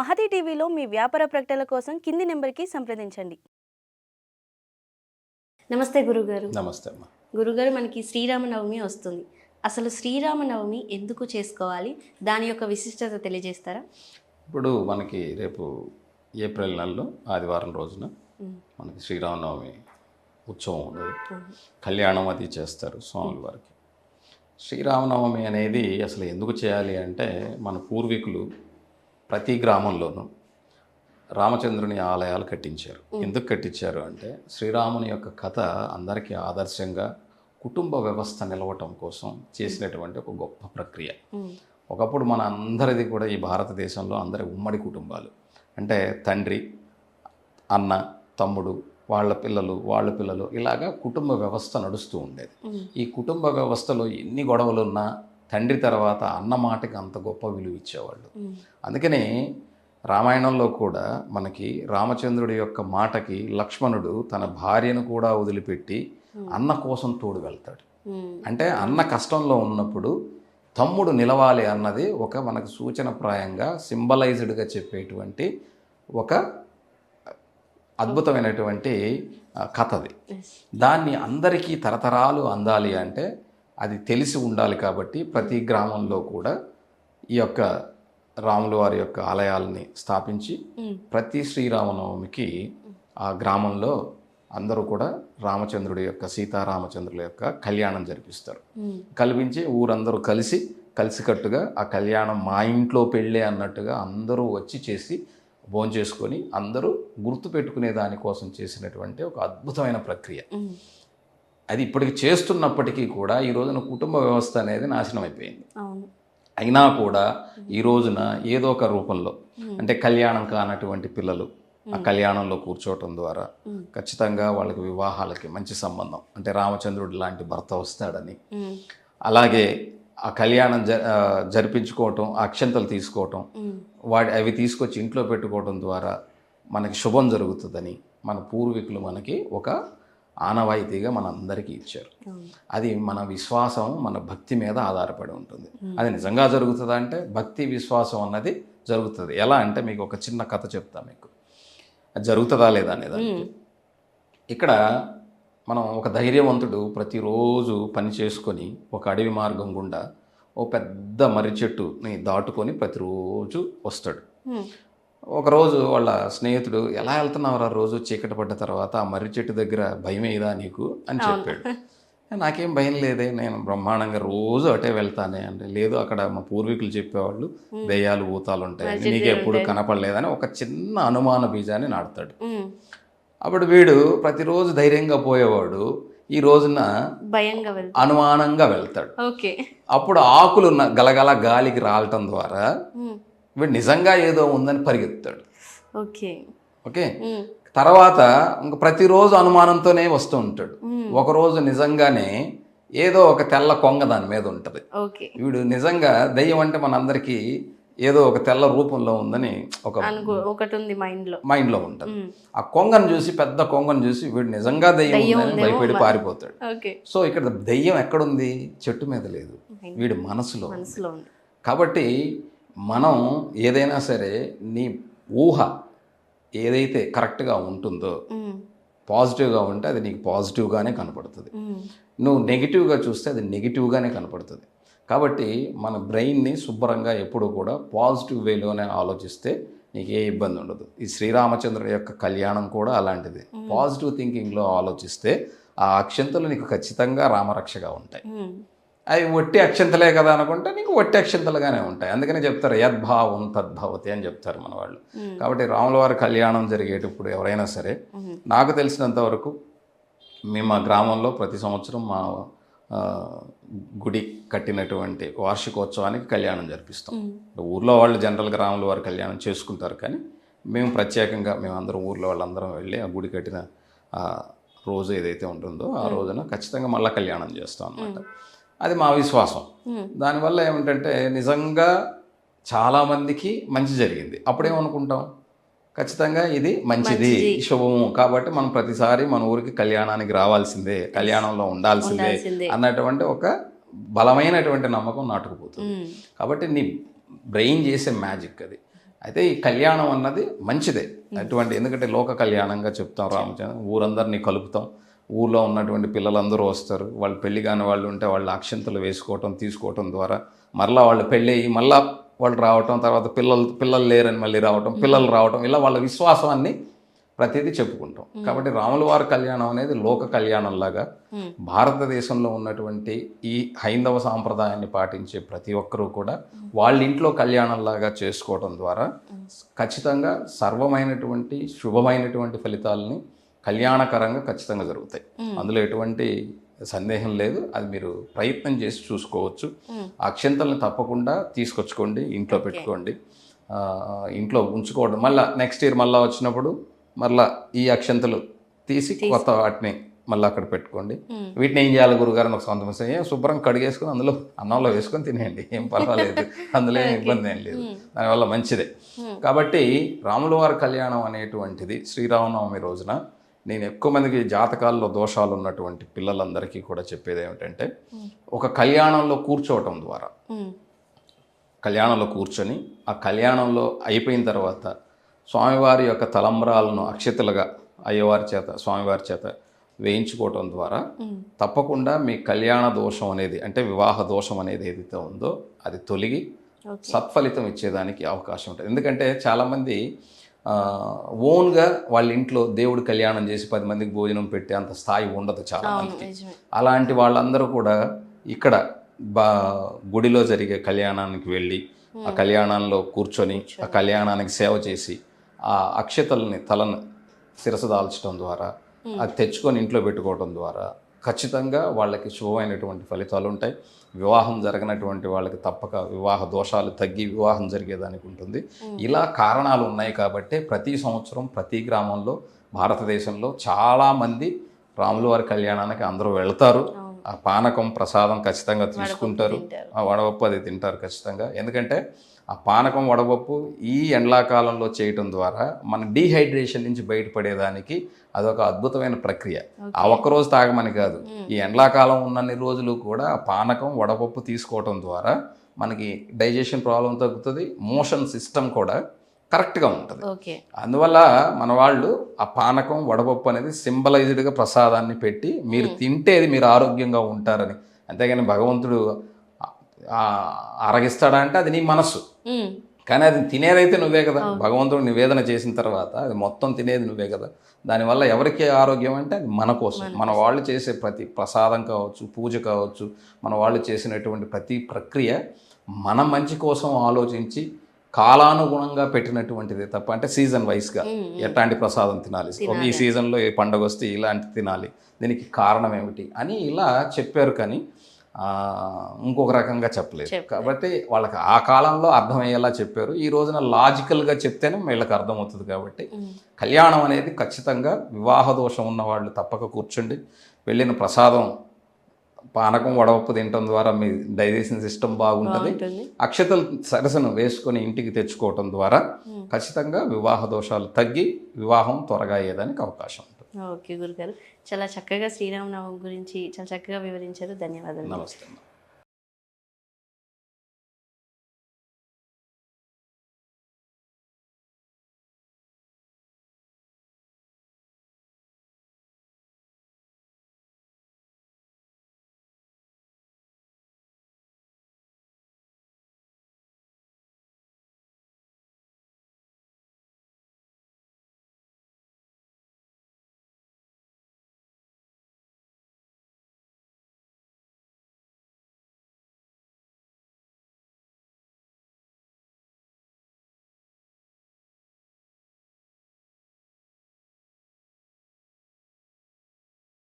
మహతి టీవీలో మీ వ్యాపార ప్రకటనల కోసం కింది నెంబర్కి సంప్రదించండి. నమస్తే గురుగారు. నమస్తే అమ్మా. గురుగారు మనకి శ్రీరామనవమి వస్తుంది. అసలు శ్రీరామనవమి ఎందుకు చేసుకోవాలి? దాని యొక్క విశిష్టత తెలియజేస్తారా? ఇప్పుడు మనకి రేపు ఏప్రిల్ నెలలో ఆదివారం రోజున. మనకి శ్రీరామనవమి ఉత్సవం ఉన్నది. కళ్యాణం అది చేస్తారు స్వాముల వారికి. శ్రీరామనవమి అనేది అసలు ఎందుకు చేయాలి అంటే మన పూర్వీకులు ప్రతి గ్రామంలోనూ రామచంద్రుని ఆలయాలు కట్టించారు. ఎందుకు కట్టించారు అంటే శ్రీరాముని యొక్క కథ అందరికీ ఆదర్శంగా కుటుంబ వ్యవస్థ నిలవటం కోసం చేసినటువంటి ఒక గొప్ప ప్రక్రియ. ఒకప్పుడు మన అందరిది కూడా ఈ భారతదేశంలో అందరి ఉమ్మడి కుటుంబాలు. అంటే తండ్రి అన్న తమ్ముడు వాళ్ళ పిల్లలు వాళ్ళ పిల్లలు ఇలాగా కుటుంబ వ్యవస్థ నడుస్తూ ఉండేది. ఈ కుటుంబ వ్యవస్థలో ఎన్ని గొడవలున్నా తండ్రి తర్వాత అన్న మాటకి అంత గొప్ప విలువ ఇచ్చేవాళ్ళు. అందుకని రామాయణంలో కూడా మనకి రామచంద్రుడి యొక్క మాటకి లక్ష్మణుడు తన భార్యను కూడా వదిలిపెట్టి అన్న కోసం తోడు వెళ్తాడు. అంటే అన్న కష్టంలో ఉన్నప్పుడు తమ్ముడు నిలవాలి అన్నది ఒక మనకు సూచనప్రాయంగా సింబలైజ్డ్గా చెప్పేటువంటి ఒక అద్భుతమైనటువంటి ఆ, కథ అది Yes. దాన్ని అందరికీ తరతరాలు అందాలి అంటే అది తెలిసి ఉండాలి కాబట్టి ప్రతి గ్రామంలో కూడా ఈ యొక్క రాముల వారి యొక్క ఆలయాలని స్థాపించి. ప్రతి శ్రీరామనవమికి ఆ గ్రామంలో అందరూ కూడా రామచంద్రుడి యొక్క సీతారామచంద్రుల యొక్క కళ్యాణం జరిపిస్తారు. కల్పించి ఊరందరూ కలిసి కలిసికట్టుగా ఆ కళ్యాణం మా ఇంట్లో పెళ్ళే అన్నట్టుగా అందరూ వచ్చి చేసి భోంచేసుకొని అందరూ గుర్తు పెట్టుకునే దానికోసం చేసినటువంటి ఒక అద్భుతమైన ప్రక్రియ. అది ఇప్పటికి చేస్తున్నప్పటికీ కూడా ఈ రోజున కుటుంబ వ్యవస్థ అనేది నాశనం అయిపోయింది అయినా కూడా ఈ రోజున ఏదో ఒక రూపంలో అంటే కళ్యాణం కానటువంటి పిల్లలు ఆ కళ్యాణంలో కూర్చోవటం ద్వారా. ఖచ్చితంగా వాళ్ళకి వివాహాలకి మంచి సంబంధం అంటే రామచంద్రుడి లాంటి భర్త వస్తాడని. అలాగే ఆ కళ్యాణం జరిపించుకోవటం అక్షంతలు తీసుకోవటం. వాటి అవి తీసుకొచ్చి ఇంట్లో పెట్టుకోవడం ద్వారా మనకి శుభం జరుగుతుందని మన పూర్వీకులు మనకి ఒక ఆనవాయితీగా మన అందరికీ ఇచ్చారు అది మన విశ్వాసం మన భక్తి మీద ఆధారపడి ఉంటుంది. అది నిజంగా జరుగుతుందా అంటే భక్తి విశ్వాసం అన్నది జరుగుతుంది. ఎలా అంటే మీకు ఒక చిన్న కథ చెప్తా మీకు. అది జరుగుతుందా లేదా అనేది ఇక్కడ మనం ఒక ధైర్యవంతుడు ప్రతిరోజు పని చేసుకొని ఒక అడవి మార్గం గుండా ఓ పెద్ద మర్రి చెట్టుని దాటుకొని ప్రతిరోజు వస్తాడు. ఒకరోజు వాళ్ళ స్నేహితుడు ఎలా వెళ్తున్నావురా రోజు చీకటి పడ్డ తర్వాత? ఆ మర్రి చెట్టు దగ్గర భయం ఏదా నీకు? అని చెప్పాడు. నాకేం భయం లేదే నేను బ్రహ్మాండంగా రోజు అటే వెళ్తానే అంటే లేదు అక్కడ మా పూర్వీకులు చెప్పేవాళ్ళు దెయ్యాలు భూతాలు ఉంటాయి నీకు ఎప్పుడు కనపడలేదని ఒక చిన్న అనుమాన బీజాన్ని నాటుతాడు. మ్మ్. అప్పుడు వీడు ప్రతిరోజు ధైర్యంగా పోయేవాడు. ఈ రోజున భయంగా అనుమానంగా వెళ్తాడు. అప్పుడు ఆకులు గలగల గాలికి రాలటం ద్వారా. వీడు నిజంగా ఏదో ఉందని పరిగెత్తాడు ఓకే. ఓకే. తర్వాత ఇంక ప్రతిరోజు అనుమానంతోనే వస్తూ ఉంటాడు. ఒకరోజు నిజంగానే ఏదో ఒక తెల్ల కొంగ దాని మీద ఉంటుంది. వీడు నిజంగా దెయ్యం అంటే మనందరికీ ఏదో ఒక తెల్ల రూపంలో ఉందని ఒక అనుకో ఒకటి ఉంది మైండ్లో మైండ్లో ఉంటుంది. ఆ కొంగను చూసి పెద్ద కొంగను చూసి వీడు నిజంగా దెయ్యం ఉందని భయపడి పారిపోతాడు. సో ఇక్కడ దెయ్యం ఎక్కడుంది? చెట్టు మీద లేదు. వీడి మనసులో కాబట్టి మనం ఏదైనా సరే నీ ఊహ ఏదైతే కరెక్ట్గా ఉంటుందో. పాజిటివ్గా ఉంటే అది నీకు పాజిటివ్గానే కనపడుతుంది. నువ్వు నెగిటివ్గా చూస్తే అది నెగిటివ్గానే కనపడుతుంది కాబట్టి మన బ్రెయిన్ని శుభ్రంగా ఎప్పుడూ కూడా పాజిటివ్ వేలోనే ఆలోచిస్తే నీకు ఏ ఇబ్బంది ఉండదు ఈ శ్రీరామచంద్రుడి యొక్క కళ్యాణం కూడా అలాంటిది పాజిటివ్ థింకింగ్లో ఆలోచిస్తే ఆ అక్షంతలు నీకు ఖచ్చితంగా రామరక్షగా ఉంటాయి. అవి వట్టి అక్షంతలే కదా అనుకుంటే నీకు వట్టి అక్షంతలుగానే ఉంటాయి అందుకనే చెప్తారు యద్భావం తద్భవతి అని చెప్తారు మన వాళ్ళు. కాబట్టి రాముల వారి కళ్యాణం జరిగేటప్పుడు ఎవరైనా సరే. నాకు తెలిసినంత వరకు మేము మా గ్రామంలో ప్రతి సంవత్సరం మా గుడి కట్టినటువంటి వార్షికోత్సవానికి కళ్యాణం జరిపిస్తాం. ఊర్లో వాళ్ళు జనరల్గా రాముల వారి కళ్యాణం చేసుకుంటారు కానీ మేము ప్రత్యేకంగా మేము అందరం ఊర్లో వాళ్ళందరం వెళ్ళి ఆ గుడి కట్టిన రోజు ఏదైతే ఉంటుందో ఆ రోజున ఖచ్చితంగా మళ్ళీ కళ్యాణం చేస్తాం అనమాట అది మా విశ్వాసం. దానివల్ల ఏమిటంటే నిజంగా చాలామందికి మంచి జరిగింది. అప్పుడేమనుకుంటాం? ఖచ్చితంగా ఇది మంచిది. శుభము. కాబట్టి మనం ప్రతిసారి మన ఊరికి కళ్యాణానికి రావాల్సిందే కళ్యాణంలో ఉండాల్సిందే. అన్నటువంటి ఒక బలమైనటువంటి నమ్మకం నాటుకుపోతుంది. కాబట్టి నీ బ్రెయిన్ చేసే మ్యాజిక్ అది. అయితే ఈ కళ్యాణం అన్నది మంచిదే. అటువంటి ఎందుకంటే లోక కళ్యాణంగా చెప్తాం రామచంద్ర ఊరందరినీ కలుపుతాం. ఊర్లో ఉన్నటువంటి పిల్లలందరూ వస్తారు. వాళ్ళు పెళ్ళి కాని వాళ్ళు ఉంటే వాళ్ళు అక్షంతలు వేసుకోవటం తీసుకోవటం ద్వారా మరలా వాళ్ళు పెళ్ళి అయ్యి మళ్ళా వాళ్ళు రావటం తర్వాత పిల్లలు పిల్లలు లేరని మళ్ళీ రావటం పిల్లలు రావటం ఇలా వాళ్ళ విశ్వాసాన్ని ప్రతిదీ చెప్పుకుంటాం. కాబట్టి రాముల వారి కళ్యాణం అనేది లోక కళ్యాణం లాగా భారతదేశంలో ఉన్నటువంటి ఈ హైందవ సాంప్రదాయాన్ని పాటించే ప్రతి ఒక్కరూ కూడా వాళ్ళ ఇంట్లో కళ్యాణంలాగా చేసుకోవడం ద్వారా ఖచ్చితంగా సర్వమైనటువంటి శుభమైనటువంటి ఫలితాలని కళ్యాణకరంగా ఖచ్చితంగా జరుగుతాయి. అందులో ఎటువంటి సందేహం లేదు. అది మీరు ప్రయత్నం చేసి చూసుకోవచ్చు. అక్షంతల్ని తప్పకుండా తీసుకొచ్చుకోండి ఇంట్లో పెట్టుకోండి. ఇంట్లో ఉంచుకోవడం. మళ్ళీ నెక్స్ట్ ఇయర్ మళ్ళీ వచ్చినప్పుడు మళ్ళీ ఈ అక్షంతలు తీసి కొత్త వాటిని మళ్ళీ అక్కడ పెట్టుకోండి. వీటిని ఏం చేయాలి గురుగారు? ఒక సొంత ఏం శుభ్రం కడిగేసుకొని అందులో అన్నంలో వేసుకొని తినేయండి. ఏం పర్వాలేదు. అందులో ఏం ఇబ్బంది ఏం లేదు. దానివల్ల మంచిదే. కాబట్టి రాముల వారి కళ్యాణం అనేటువంటిది శ్రీరామనవమి రోజున నేను ఎక్కువ మందికి జాతకాల్లో దోషాలు ఉన్నటువంటి పిల్లలందరికీ కూడా చెప్పేది ఏమిటంటే ఒక కళ్యాణంలో కూర్చోవటం ద్వారా. కళ్యాణంలో కూర్చొని ఆ కళ్యాణంలో అయిపోయిన తర్వాత స్వామివారి యొక్క తలంబ్రాలను అక్షతలుగా అయ్యవారి చేత స్వామివారి చేత వేయించుకోవటం ద్వారా తప్పకుండా మీ కళ్యాణ దోషం అనేది అంటే వివాహ దోషం అనేది ఏదైతే ఉందో అది తొలగి సత్ఫలితం ఇచ్చేదానికి అవకాశం ఉంటుంది. ఎందుకంటే చాలామంది ఓన్గా వాళ్ళ ఇంట్లో దేవుడు కళ్యాణం చేసి పది మందికి భోజనం పెట్టే అంత స్థాయి ఉండదు చాలా మందికి అలాంటి వాళ్ళందరూ కూడా ఇక్కడ బా గుడిలో జరిగే కళ్యాణానికి వెళ్ళి ఆ కళ్యాణంలో కూర్చొని ఆ కళ్యాణానికి సేవ చేసి ఆ అక్షతల్ని తలను శిరస దాల్చడం ద్వారా అది తెచ్చుకొని ఇంట్లో పెట్టుకోవడం ద్వారా ఖచ్చితంగా వాళ్ళకి శుభమైనటువంటి ఫలితాలు ఉంటాయి. వివాహం జరగనటువంటి వాళ్ళకి తప్పక వివాహ దోషాలు తగ్గి వివాహం జరిగేదానికి ఉంటుంది. ఇలా కారణాలు ఉన్నాయి కాబట్టి ప్రతి సంవత్సరం ప్రతి గ్రామంలో భారతదేశంలో చాలామంది రాముల వారి కళ్యాణానికి అందరూ వెళ్తారు. ఆ పానకం ప్రసాదం ఖచ్చితంగా తీసుకుంటారు. వడపప్పు అది తింటారు ఖచ్చితంగా. ఎందుకంటే ఆ పానకం వడపప్పు ఈ ఎండాకాలంలో చేయటం ద్వారా మన డీహైడ్రేషన్ నుంచి బయటపడేదానికి అదొక అద్భుతమైన ప్రక్రియ. ఆ ఒక్కరోజు తాగమని కాదు. ఈ ఎండాకాలం ఉన్నన్ని రోజులు కూడా ఆ పానకం వడపప్పు తీసుకోవటం ద్వారా మనకి డైజెషన్ ప్రాబ్లం తగ్గుతుంది మోషన్ సిస్టమ్ కూడా కరెక్ట్గా ఉంటుంది. అందువల్ల మన వాళ్ళు ఆ పానకం వడపప్పు అనేది సింబలైజ్డ్గా ప్రసాదాన్ని పెట్టి మీరు తింటేది మీరు ఆరోగ్యంగా ఉంటారని. అంతేగాని భగవంతుడు ఆ, ఆరగిస్తాడా అంటే అది నీ మనస్సు. కానీ అది తినేదైతే నువ్వే కదా. భగవంతుడు నివేదన చేసిన తర్వాత అది మొత్తం తినేది నువ్వే కదా. దానివల్ల ఎవరికి ఆరోగ్యం అంటే అది మన కోసం. మన వాళ్ళు చేసే ప్రతి ప్రసాదం కావచ్చు పూజ కావచ్చు మన వాళ్ళు చేసినటువంటి ప్రతి ప్రక్రియ మన మంచి కోసం ఆలోచించి కాలానుగుణంగా పెట్టినటువంటిది తప్ప అంటే సీజన్ వైస్గా ఎట్లాంటి ప్రసాదం తినాలి? ఈ సీజన్లో ఏ పండగ వస్తే ఇలాంటి తినాలి? దీనికి కారణం ఏమిటి? అని ఇలా చెప్పారు కానీ ఇంకొక రకంగా చెప్పలేదు. కాబట్టి వాళ్ళకి ఆ కాలంలో అర్థమయ్యేలా చెప్పారు. ఈ రోజున లాజికల్గా చెప్తేనే వీళ్ళకి అర్థమవుతుంది కాబట్టి కళ్యాణం అనేది ఖచ్చితంగా వివాహ దోషం ఉన్న వాళ్ళు తప్పక కూర్చోండి. వెళ్ళిన ప్రసాదం పానకం వడవప్పు తినటం ద్వారా మీ డైజెషన్ సిస్టమ్ బాగుంటుంది. అక్షతలు సరసను వేసుకొని ఇంటికి తెచ్చుకోవటం ద్వారా ఖచ్చితంగా వివాహ దోషాలు తగ్గి వివాహం త్వరగా అయ్యేదానికి అవకాశం. ఓకే గురుగారు. చాలా చక్కగా శ్రీరామనవమి గురించి చాలా చక్కగా వివరించారు. ధన్యవాదాలు. నమస్తే